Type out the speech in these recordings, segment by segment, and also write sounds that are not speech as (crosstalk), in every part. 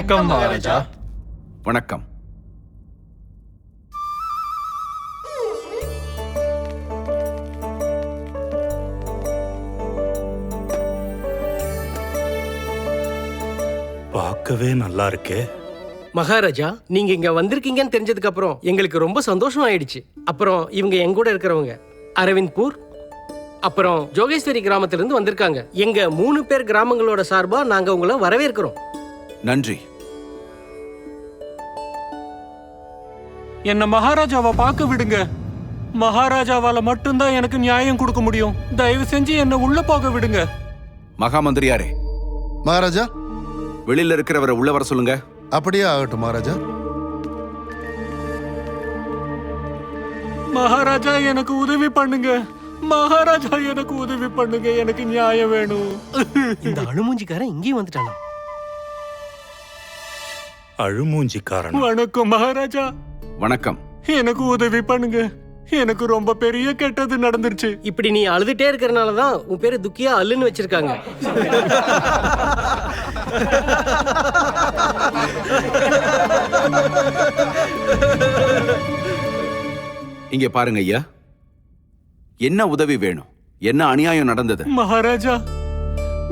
வணக்கம் மகாராஜா. வணக்கம். பார்க்கவே நல்லா இருக்கே. மகாராஜா நீங்க இங்க வந்திருக்கீங்கன்னு தெரிஞ்சதுக்கு அப்புறம் எங்களுக்கு ரொம்ப சந்தோஷம் ஆயிடுச்சு. அப்புறம் இவங்க எங்க கூட இருக்கிறவங்க அரவிந்த்பூர் அப்புறம் ஜோகேஸ்வரி கிராமத்துல இருந்து வந்திருக்காங்க. எங்க மூணு பேர் கிராமங்களோட சார்பா நாங்க உங்களை வரவேற்கிறோம். நன்றி. என்ன மகாராஜாவை பார்க்க விடுங்க. மகாராஜாவால மட்டும்தான் எனக்கு நியாயம் கொடுக்க முடியும். தயவு செஞ்சு என்ன உள்ள போக விடுங்க. மகாமந்திரியாரே. மகாராஜா? வெளியில இருக்கிறவரை உள்ள வர சொல்லுங்க. அப்படியே ஆகட்டும் மகாராஜா. மகாராஜா எனக்கு உதவி பண்ணுங்க. மகாராஜா எனக்கு உதவி பண்ணுங்க. எனக்கு நியாயம் வேணும். இந்த அணுமூஞ்சிக்காரன் இங்கேயும் வந்துட்டானா? அழுமூஞ்சிக்காரன்? வணக்கம் மகாராஜா. வணக்கம். எனக்கு உதவி பண்ணுங்க. எனக்கு ரொம்ப பெரிய கெட்டது நடந்துருச்சு. இப்படி நீ அழுதுட்டே இருக்கிறனால தான் உன் பேரு துக்கியா அல்லுன்னு வச்சிருக்காங்க. இங்க பாருங்க ஐயா. என்ன உதவி வேணும்? என்ன அநியாயம் நடந்தது? மகாராஜா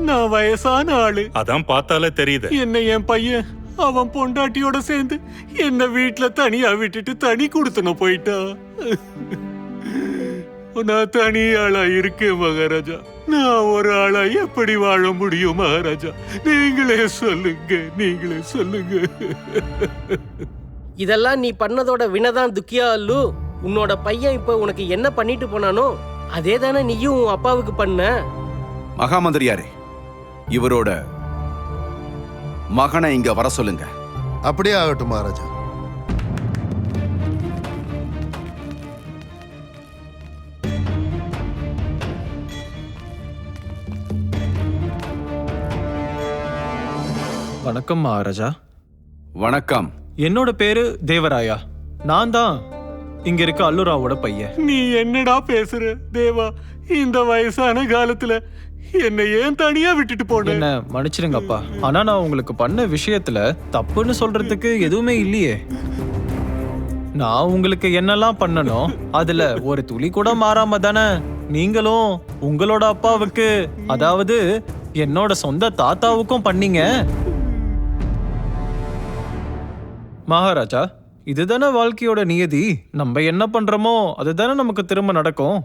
நான் வயசான ஆளு. அதான் பார்த்தாலே தெரியுது. என்ன என் பையன் அவன் பொண்டாட்டியோட சேர்ந்து என்ன வீட்ல தனியா விட்டுட்டு தனி கொடுத்தனும் போயிட்டா. நான் தனி ஆளா இருக்கேன் மகாராஜா. நான் ஒரு ஆளா எப்படி வாழ முடியும் மகாராஜா? நீங்களே சொல்லுங்க நீங்களே சொல்லுங்க. இதெல்லாம் நீ பண்ணதோட வினதான் துக்கியா அல்லு? உன்னோட பையன் இப்ப உனக்கு என்ன பண்ணிட்டு போனானோ அதே தானே நீயும் உன் அப்பாவுக்கு பண்ண? மகாமந்திரியாரே இவரோட மகனை இங்க வர சொல்லுங்க. அப்படியே ஆகட்டும் மகாராஜா. வணக்கம் மகாராஜா. வணக்கம். என்னோட பேரு தேவராயா. நான் தான் இங்க இருக்க அல்லுராவோட பையன். நீ என்னடா பேசுற தேவா? இந்த வயசான காலத்துல என்னை ஏன் தனியா விட்டுட்டு போன? என்ன மன்னிச்சிடுங்க அப்பா ஆனா நான் உங்களுக்கு பண்ண விஷயத்துல தப்புன்னு சொல்றதுக்கு எதுவுமே இல்லையே. நான் உங்களுக்கு என்னெல்லாம் பண்ணனோ அதுல ஒரு துளி கூட மாறாம தானே நீங்களும் உங்களோட அப்பாவுக்கு அதாவது என்னோட சொந்த தாத்தாவுக்கும் பண்ணீங்க. மகாராஜா இதுதானே வாழ்க்கையோட நியதி? நம்ம என்ன பண்றோமோ அதுதானே நமக்கு திரும்ப நடக்கும்.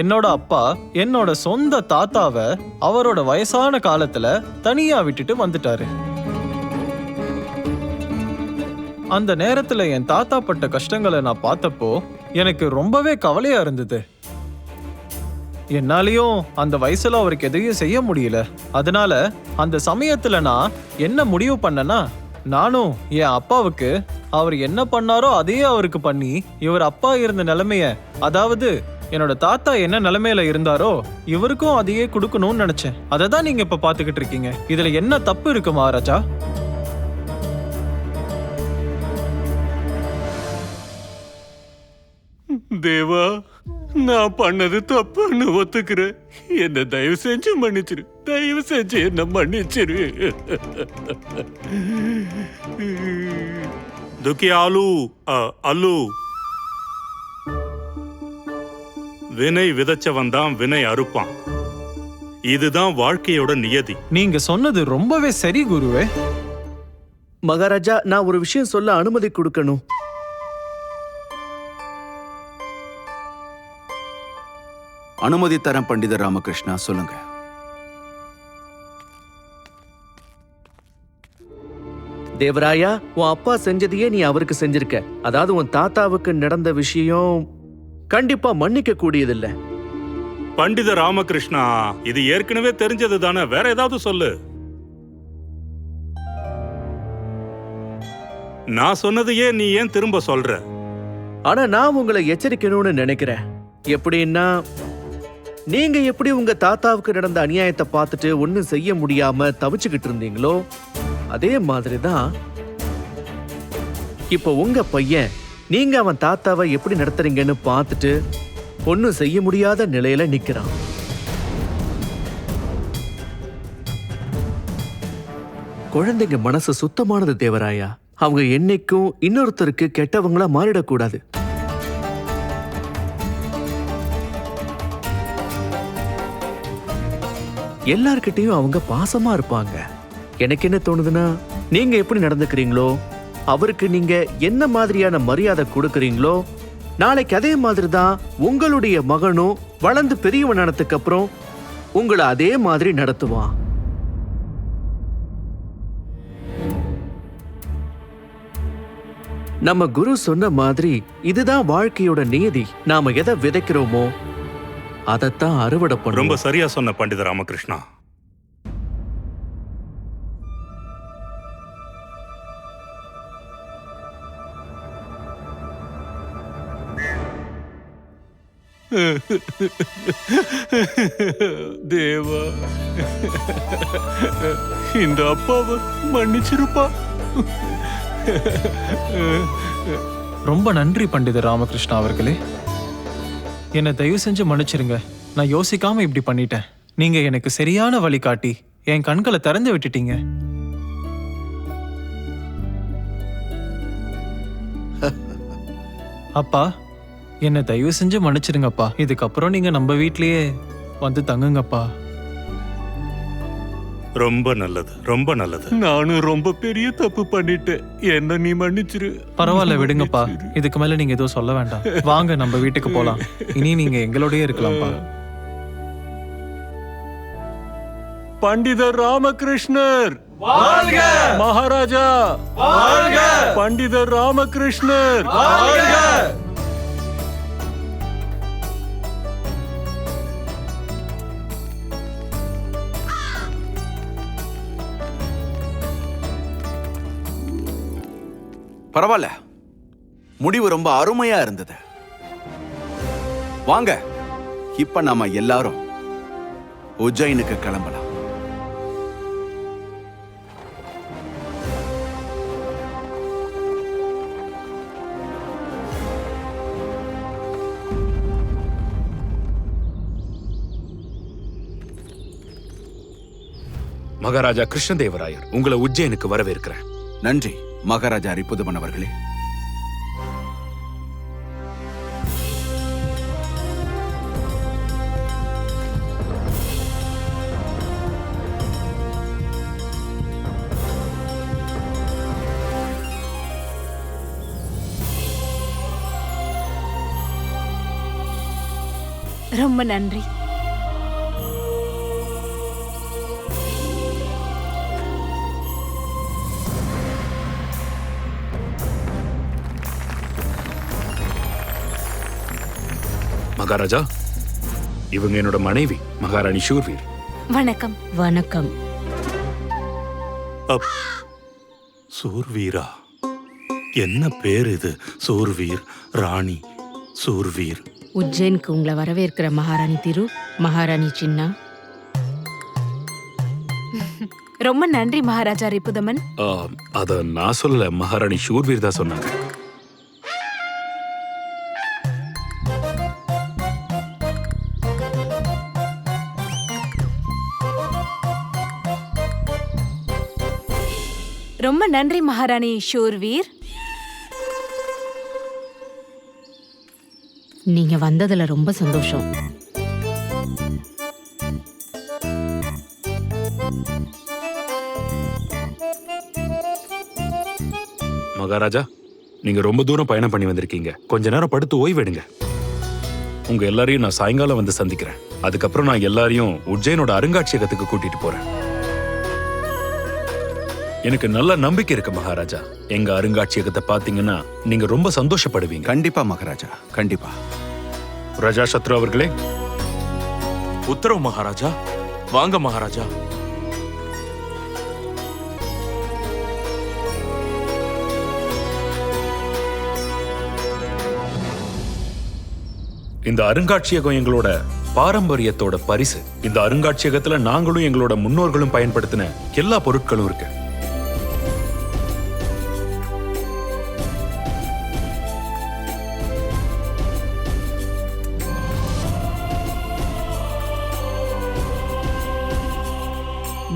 என்னோட அப்பா என்னோட சொந்த தாத்தாவை அவரோட வயசான காலத்துல தனியா விட்டுட்டு வந்துட்டாரு. அந்த நேரத்துல என் தாத்தா பட்ட கஷ்டங்களை நான் பார்த்தப்போ எனக்கு ரொம்பவே கவலையா இருந்தது. என்னாலையும் அந்த வயசுல அவருக்கு எதையும் செய்ய முடியல. அதனால அந்த சமயத்துல நான் என்ன முடிவு பண்ணேன்னா நானும் என் அப்பாவுக்கு அவர் என்ன பண்ணாரோ அதையே அவருக்கு பண்ணி இவர் அப்பா இருந்த நிலைமைய அதாவது என்னோட தாத்தா என்ன நிலைமையில இருந்தாரோ இவருக்கும் அதையே கொடுக்கணும்னு நினைச்சேன். அதை தான் நீங்க இப்ப பாத்துக்கிட்டு இருக்கீங்க. இதுல என்ன தப்பு இருக்கு மகாராஜா? தேவா நான் பண்ணது தப்புன்னு ஒத்துக்கிறேன். என்ன தயவு செஞ்சு மன்னிச்சிரு. தயவு செஞ்சு என்ன மன்னிச்சிரு. துக்கி ஆலு அ, அல்லு. வினை விதைச்சவன் தான் வினை அறுப்பான். இதுதான் வாழ்க்கையோட நியதி. நீங்க சொன்னது ரொம்பவே சரி குருவே. மகாராஜா நான் ஒரு விஷயம் சொல்ல அனுமதி கொடுக்கணும். அனுமதி தரம் பண்டிதர் ராமகிருஷ்ணா. சொல்லுங்க. தேவராயா உன் அப்பா செஞ்சதையே நீ அவருக்கு செஞ்சிருக்க. அதாவது உன் தாத்தாவுக்கு நடந்த விஷயம் கண்டிப்பா மன்னிக்க கூடியதில்ல பண்டித ராமகிருஷ்ணா இது ஏற்கனவே தெரிஞ்சது தானே? வேற ஏதாவது சொல்லு. நான் சொன்னதையே நீ ஏன் திரும்ப சொல்ற? ஆனா நான் உங்களை எச்சரிக்கணும்னு நினைக்கிறேன். எப்படின்னா நீங்க எப்படி உங்க தாத்தாவுக்கு நடந்த அநியாயத்தை பார்த்துட்டு ஒண்ணும் செய்ய முடியாம தவிச்சுக்கிட்டு இருந்தீங்களோ அதே மாதிரி தான் இப்போ உங்க பையன் நீங்க அவன் தாத்தாவை எப்படி நடத்துறீங்கன்னு பார்த்துட்டு ஒன்றும் செய்ய முடியாத நிலையில நிக்கிறான். குழந்தைங்க மனசு சுத்தமானது தேவராயா. அவங்க என்னைக்கும் இன்னொருத்தருக்கு கெட்டவங்களா மாறிடக்கூடாது. எல்லார்கிட்டையும் அவங்க பாசமா இருப்பாங்க. எனக்கு என்ன தோணுதுன்னா நீங்க எப்படி நடந்துக்கிறீங்களோ அவருக்கு நீங்க என்ன மாதிரியான மரியாதை கொடுக்கறீங்களோ நாளைக்கு அதே மாதிரி தான் உங்களுடைய மகனும் வளர்ந்து பெரியவனானதுக்கு அப்புறம் உங்களை அதே மாதிரி நடத்துவான். நம்ம குரு சொன்ன மாதிரி இதுதான் வாழ்க்கையோட நியதி நாம எதை விதைக்கிறோமோ அதைத்தான் அறுவடை ரொம்ப பண்ணுவோம் சரியா சொன்ன பண்டித ராமகிருஷ்ணா. தேவா. இந்த அப்பாவை மன்னிச்சிருப்பா. ரொம்ப நன்றி பண்டிதர் ராமகிருஷ்ணா அவர்களே. என்னை தயவு செஞ்சு மன்னிச்சிருங்க. நான் யோசிக்காம இப்படி பண்ணிட்டேன். நீங்க எனக்கு சரியான வழி காட்டி என் கண்களை திறந்து விட்டுட்டீங்க. அப்பா என்னை தயவு செஞ்சு மன்னிச்சிருங்கப்பா. இதுக்கப்புறம் நீங்க நம்ம வீட்லயே வந்து தங்குங்கப்பா. ரொம்ப நல்லது ரொம்ப நல்லது. நானும் ரொம்ப பெரிய தப்பு பண்ணிட்டேன். என்ன நீ மன்னிச்சிரு. பரவாயில்ல விடுங்கப்பா. இதுக்கு மேல நீங்க எதுவும் சொல்ல வேண்டாம். வாங்க நம்ம வீட்டுக்கு போலாம். இனி நீங்க எங்களோடயே இருக்கலாம்ப்பா. பண்டிதர் ராமகிருஷ்ணர். மகாராஜா. பண்டிதர் ராமகிருஷ்ணர். பரவாயில்ல. முடிவு ரொம்ப அருமையா இருந்தது. வாங்க இப்ப நாம எல்லாரும் உஜ்ஜைனுக்கு கிளம்பலாம். மகாராஜா கிருஷ்ணதேவராயர் உங்களை உஜ்ஜைனுக்கு வரவேற்கிறேன். நன்றி. மகாராஜா ரிப்புதமன் அவர்களே. ரொம்ப நன்றி. மகாராஜா இவங்க என்னோட மனைவி மகாராணி ஷூர்வீர். வணக்கம். வணக்கம். அப் சூர்வீரா? என்ன பேர் இது சூர்வீர் ராணி சூர்வீர்? உஜ்ஜைனுக்கு உங்களை வரவேற்கிற மகாராணி திரு மகாராணி சின்னா. ரொம்ப நன்றி மகாராஜா ரிப்புதமன். ஆ, அத நான் சொல்லல மகாராணி ஷூர்வீர் தான் சொன்னாங்க. ரொம்ப நன்றி மகாராணி ஷூர்வீர். நீங்க வந்ததுல ரொம்ப சந்தோஷம். மகாராஜா நீங்க ரொம்ப தூரம் பயணம் பண்ணி வந்திருக்கீங்க. கொஞ்ச நேரம் படுத்து ஓய்வெடுங்க உங்க எல்லாரையும் நான் சாயங்காலம் வந்து சந்திக்கிறேன். அதுக்கப்புறம் நான் எல்லாரையும் உஜ்ஜைனோட அருங்காட்சியகத்துக்கு கூட்டிட்டு போறேன். எனக்கு நல்ல நம்பிக்கை இருக்கு மகாராஜா. எங்க அருங்காட்சியகத்தை பாத்தீங்கன்னா நீங்க ரொம்ப சந்தோஷப்படுவீங்க. கண்டிப்பா மகாராஜா. கண்டிப்பா. ராஜா சத்ரு அவர்களே. உத்தரவு மகாராஜா. வாங்க மகாராஜா. இந்த அருங்காட்சியகம் எங்களோட பாரம்பரியத்தோட பரிசு. இந்த அருங்காட்சியகத்துல நாங்களும் எங்களோட முன்னோர்களும் பயன்படுத்தின எல்லா பொருட்களும் இருக்கு.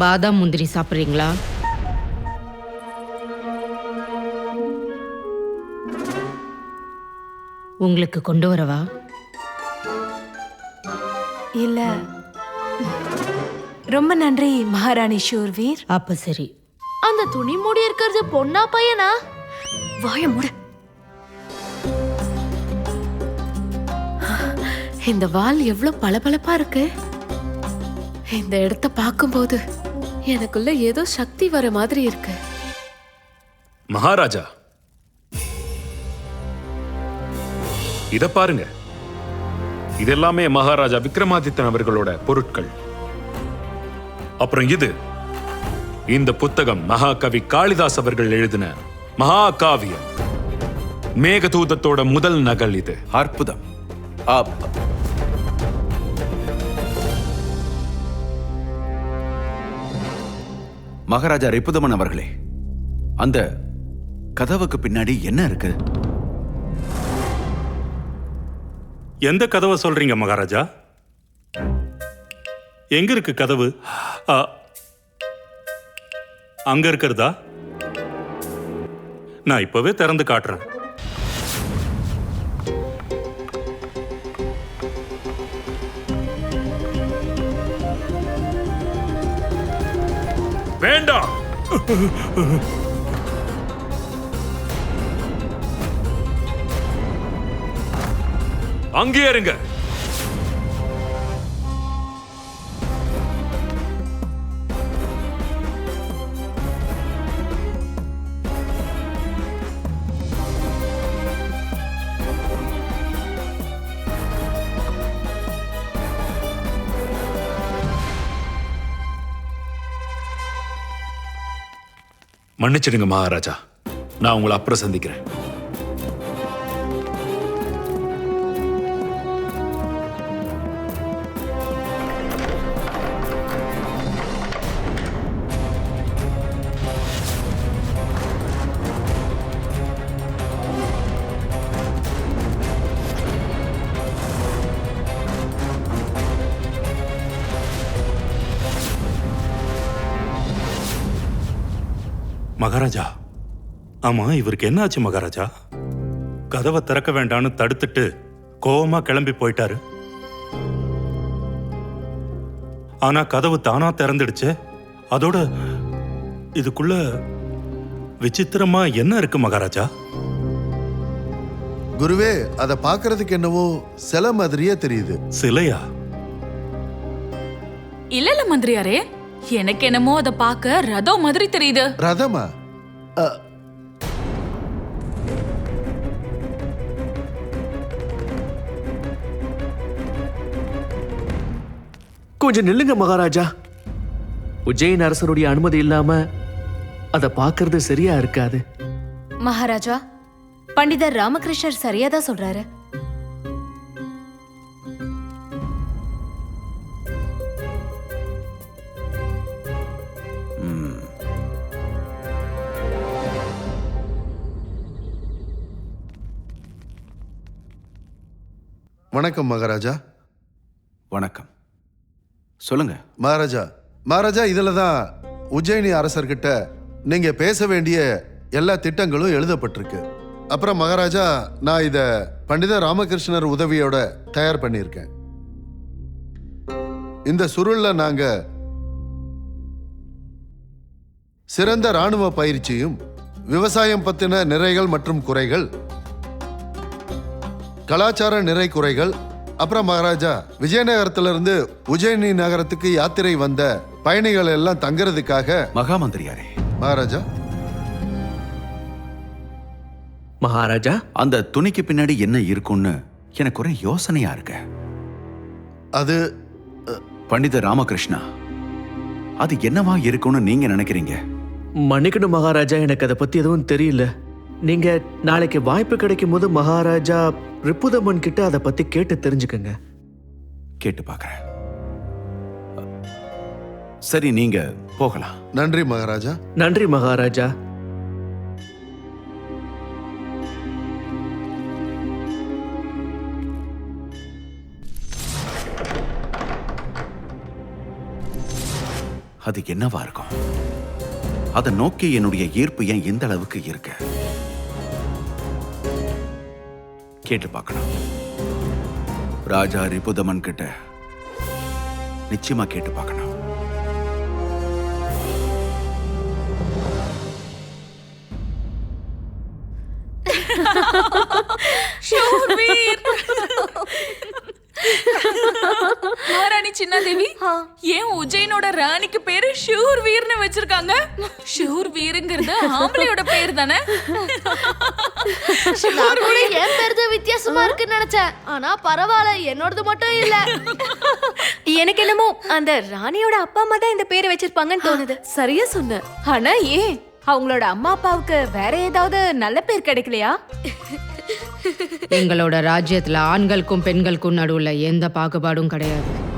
பாதாம் முந்திரி சாப்பிட்றீங்களா? உங்களுக்கு கொண்டு வரவா? இல்ல. ரொம்ப நன்றி மகாராணி ஷூர்வீர். அப்ப சரி. அந்த துணி மூடி இருக்கிறது பொண்ணா பையனா? வாய மூட. இந்த வால் எவ்வளவு பளபளப்பா இருக்கு? இந்த இடத்த பார்க்கும்போது எனக்குள்ள ஏதோ சக்தி வர மாதிரி இருக்கு. மகாராஜா. இத பாருங்க. இதெல்லாமே மகாராஜா விக்ரமாதித்தன் அவர்களோட பொருட்கள். அப்புறம் இது. இந்த புத்தகம் மகாகவி காளிதாஸ் அவர்கள் எழுதின மகாகாவியம். மேகதூதத்தோட முதல் நகல் இது. அற்புதம். மகாராஜா ரிப்புதமன் அவர்களே அந்த கதவுக்கு பின்னாடி என்ன இருக்கு? எந்த கதவை சொல்றீங்க மகாராஜா? எங்க இருக்கு கதவு? அங்க இருக்கிறதா? நான் இப்பவே திறந்து காட்டுறேன். வேண்டாம். அங்கே இருங்க. மன்னிச்சிடுங்க மகாராஜா. நான் உங்களை அப்புறம் சந்திக்கிறேன். ஆமா இவருக்கு என்ன ஆச்சு மகாராஜா? கதவை திறக்க வேண்டாம்னு தடுத்துட்டு கோவமா கிளம்பி போயிட்டாரு. ஆனா கதவு தானா திறந்துடுச்சு. அதோட இதுக்குள்ள விசித்திரமா என்ன இருக்கு மகாராஜா? குருவே அதை பார்க்கிறதுக்கு என்னவோ சிலை மாதிரியே தெரியுது. சிலையா? இல்ல இல்ல மந்திரியாரே எனக்கு என்னமோ அதை பார்க்க ரதம் மாதிரி தெரியுது. ரதமா? கொஞ்சம் நில்லுங்க மகாராஜா. உஜ்ஜயின் அரசருடைய அனுமதி இல்லாம அதை பார்க்கிறது சரியா இருக்காது. மகாராஜா பண்டிதர் ராமகிருஷ்ணர் சரியாதான் சொல்றாரு. ம். வணக்கம் மகாராஜா. வணக்கம். சொல்லுங்க. மகாராஜா மகாராஜா இதில் தான் உஜ்ஜயினி அரசர்கிட்ட நீங்கள் பேச வேண்டிய எல்லா திட்டங்களும் எழுதப்பட்டிருக்கு. அப்புறம் மகாராஜா நான் இதை பண்டித ராமகிருஷ்ணர் உதவியோட தயார் பண்ணியிருக்கேன். இந்த சுருளில் நாங்கள் சிறந்த ராணுவ பயிற்சியும் விவசாயம் பற்றின நிறைகள் மற்றும் குறைகள் கலாச்சார நிறை குறைகள் அப்புறம் மகாராஜா விஜயநகரத்திலிருந்து உஜயினி நகரத்துக்கு யாத்திரை வந்த பயணிகள் எல்லாம் தங்குறதுக்காக மகாமந்திரியாரே. மகாராஜா? மகாராஜா? அந்த துணிக்கு பின்னாடி என்ன இருக்கும்னு எனக்கு ஒரு யோசனையா இருக்கு. அது பண்டித ராமகிருஷ்ணா அது என்னவா இருக்கும்னு நீங்க நினைக்கிறீங்க? மன்னிக்கணும் மகாராஜா எனக்கு அதை பத்தி எதுவும் தெரியல. நீங்க நாளைக்கு வாய்ப்பு கிடைக்கும் போது மகாராஜா ரிப்புதமன் கிட்ட அதை பத்தி கேட்டு தெரிஞ்சுக்கங்க. கேட்டு பார்க்கறேன் சரி நீங்க போகலாம். நன்றி மகாராஜா. நன்றி மகாராஜா. அது என்னவா இருக்கும்? அதை நோக்கி என்னுடைய ஈர்ப்பு ஏன் இந்த அளவுக்கு இருக்கு? கேட்டு பார்க்கணும். ராஜா ரிபுதமன் கிட்ட நிச்சயமா கேட்டு பார்க்கணும். (laughs) ஷூர்வீர் மகாராணி சின்னாதேவி ஏன் உஜ்ஜைனோட ராணிக்கு பேரு ஷூர்வீர்னு வச்சிருக்காங்க? ஷூர்வீருங்கிறது ஆம்பளையோட பேர் தானே? என் பேர் தான் வித்தியாசமா இருக்குன்னு நினைச்சேன். ஆனா பரவாயில்ல என்னோடது மட்டும் இல்ல. எனக்கு என்னமோ அந்த ராணியோட அப்பா அம்மா தான் இந்த பேரை வச்சிருப்பாங்கன்னு தோணுது. சரியா சொன்ன. ஆனா ஏன்? அவங்களோட அம்மா அப்பாவுக்கு வேற ஏதாவது நல்ல பேர் கிடைக்கலையா? எங்களோட ராஜ்யத்துல ஆண்களுக்கும் பெண்களுக்கும் நடுவுல எந்த பாகுபாடும் கிடையாது.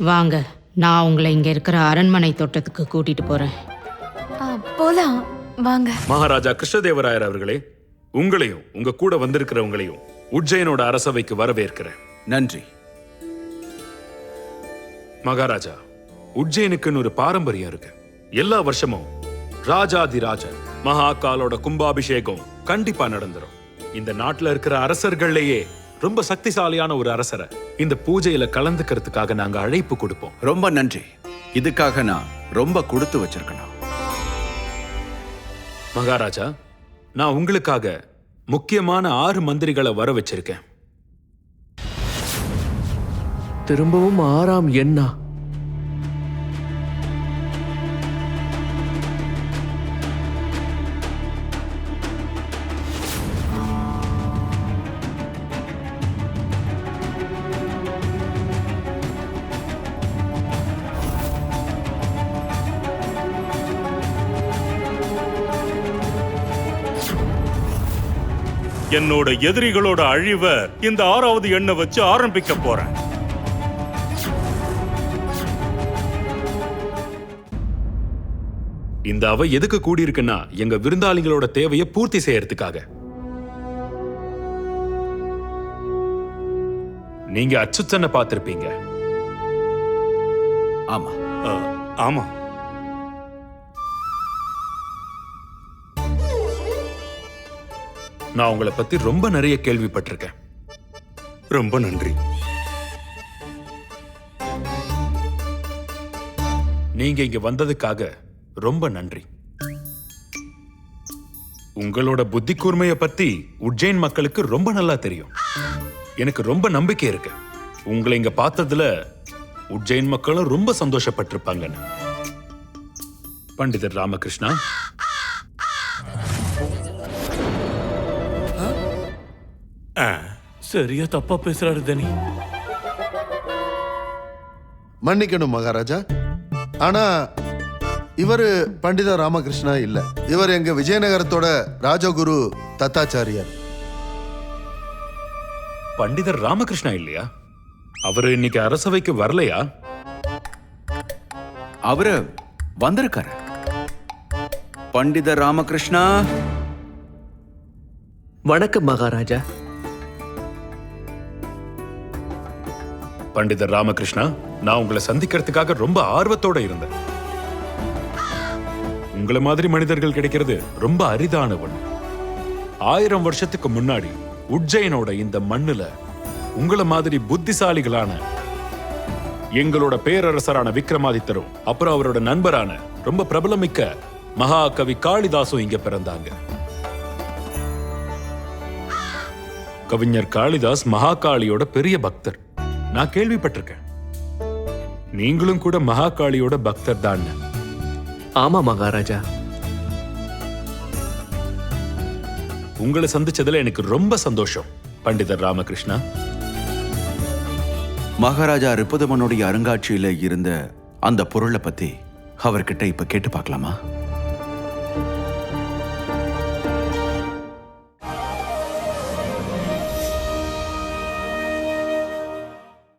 வாங்க நான் உங்களை இங்க இருக்கிற அரண்மனை தோட்டத்துக்கு கூட்டிட்டு போறேன். போலாம். வாங்க. மகாராஜா கிருஷ்ணதேவராயர் அவர்களே உங்களையும் உங்க கூட வந்திருக்கிறவங்களையும் உஜ்ஜைனோட அரசவைக்கு வரவேற்கிறேன். நன்றி. மகாராஜா உஜ்ஜைனுக்குன்னு ஒரு பாரம்பரியம் இருக்கு. எல்லா வருஷமும் ராஜாதிராஜன் மகாகாலோட கும்பாபிஷேகம் கண்டிப்பா நடந்துரும். இந்த நாட்டுல இருக்கிற அரசர்கள்லயே ரொம்ப சக்திசாலியான ஒரு அரசரை இந்த பூஜையில கலந்துக்கிறதுக்காக நாங்க அழைப்பு கொடுப்போம். ரொம்ப நன்றி. இதுக்காக நான் ரொம்ப கொடுத்து வச்சிருக்கணும் மகாராஜா நான் உங்களுக்காக முக்கியமான ஆறு மந்திரிகளை வர வச்சிருக்கேன். திரும்பவும் ஆறாம் எண்ணா? என்னோட எதிரிகளோட அழிவை இந்த ஆறாவது எண்ணை வச்சு ஆரம்பிக்க போறேன். இந்த அவை எதுக்கு கூடியிருக்குன்னா எங்க விருந்தாளிகளோட தேவையை பூர்த்தி செய்யறதுக்காக. நீங்க அச்சுத்தனை பார்த்திருப்பீங்க. ஆமா. ஆமா. நான் உங்களை பத்தி ரொம்ப நிறைய கேள்விப்பட்டிருக்கேன். ரொம்ப நன்றி. நீங்க இங்க வந்ததுக்காக ரொம்ப நன்றி. உங்களோட புத்தி கூர்மைய பத்தி உஜ்ஜைன் மக்களுக்கு ரொம்ப நல்லா தெரியும். எனக்கு ரொம்ப நம்பிக்கை இருக்கு. உங்களை இங்க பார்த்ததுல உஜ்ஜைன் மக்களும் ரொம்ப சந்தோஷப்பட்டிருப்பாங்கன்னு. பண்டிதர் ராமகிருஷ்ணா சரியா தப்பா பேசுறாரு தனி. மன்னிக்கணும் மகாராஜா. ஆனா இவரு பண்டித ராமகிருஷ்ணா இல்ல. இவர் எங்க விஜயநகரத்தோட ராஜகுரு தத்தாச்சாரியார். பண்டிதர் ராமகிருஷ்ணா இல்லையா? அவரு இன்னைக்கு அரசவைக்கு வரலையா? அவரு வந்திருக்காரு. பண்டித ராமகிருஷ்ணா. வணக்கம் மகாராஜா. பண்டிதர் ராமகிருஷ்ணா நான் உங்களை சந்திக்கிறதுக்காக ரொம்ப ஆர்வத்தோட இருந்தேன். உங்களை மாதிரி மனிதர்கள் கிடைக்கிறது ரொம்ப அரிதான ஒண்ணு. ஆயிரம் வருஷத்துக்கு முன்னாடி உஜ்ஜயனோட இந்த மண்ணுல உங்களை மாதிரி புத்திசாலிகளான எங்களோட பேரரசரான விக்ரமாதித்தரும் அப்புறம் அவரோட நண்பரான ரொம்ப பிரபலமிக்க மகாகவி காளிதாசும் இங்க பிறந்தாங்க. கவிஞர் காளிதாஸ் மகாகாளியோட பெரிய பக்தர். நான் கேள்விப்பட்டிருக்கேன். நீங்களும் கூட மகாகாளியோட பக்தர் தான். ஆமா மகாராஜா. உங்களை சந்திச்சதுல எனக்கு ரொம்ப சந்தோஷம் பண்டிதர் ராமகிருஷ்ணா. மகாராஜா ரிப்புதமனுடைய அருங்காட்சியில இருந்த அந்த பொருளை பத்தி அவர்கிட்ட இப்ப கேட்டு பார்க்கலாமா?